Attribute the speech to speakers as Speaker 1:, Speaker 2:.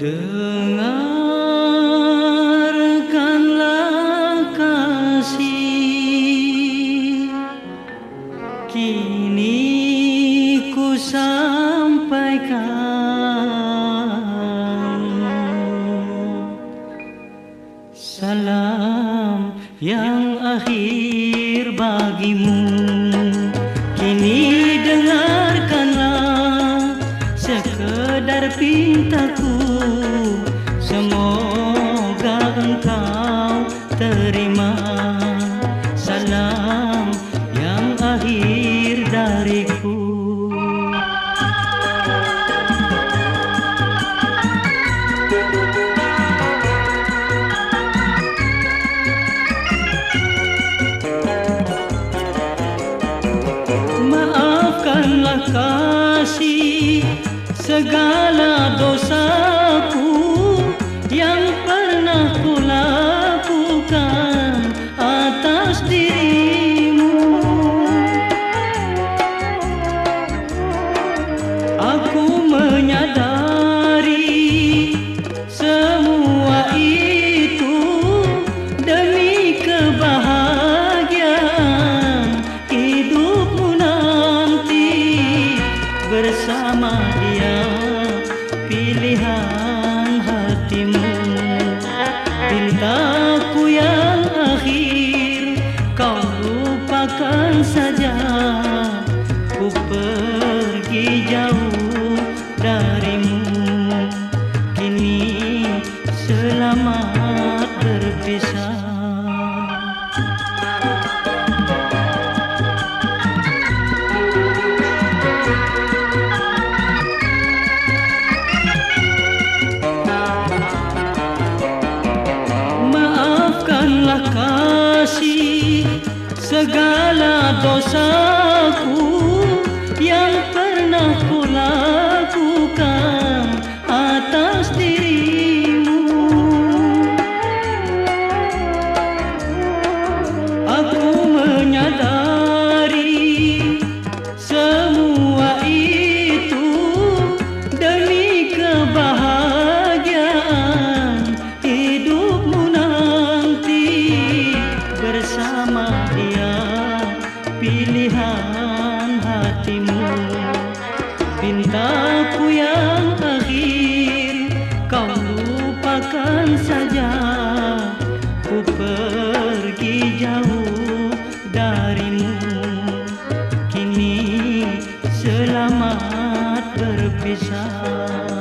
Speaker 1: Dengarkanlah kasih. Kini ku sampaikan Salam yang akhir bagimu pintaku Semoga engkau terima. Salam yang akhir dariku. Maafkanlah kasih segala dosaku yang pernah ku lakukan atas dirimu. Aku menyadari semua itu demi kebahagiaan hidupmu nanti bersama dia kau lupakan saja. Ku pergi jauh darimu. Kini selamat berpisah. Maafkanlah kasih segala dosaku yang hatimu. Pintaku yang akhir kau lupakan saja. Ku pergi jauh darimu. Kini selamat berpisah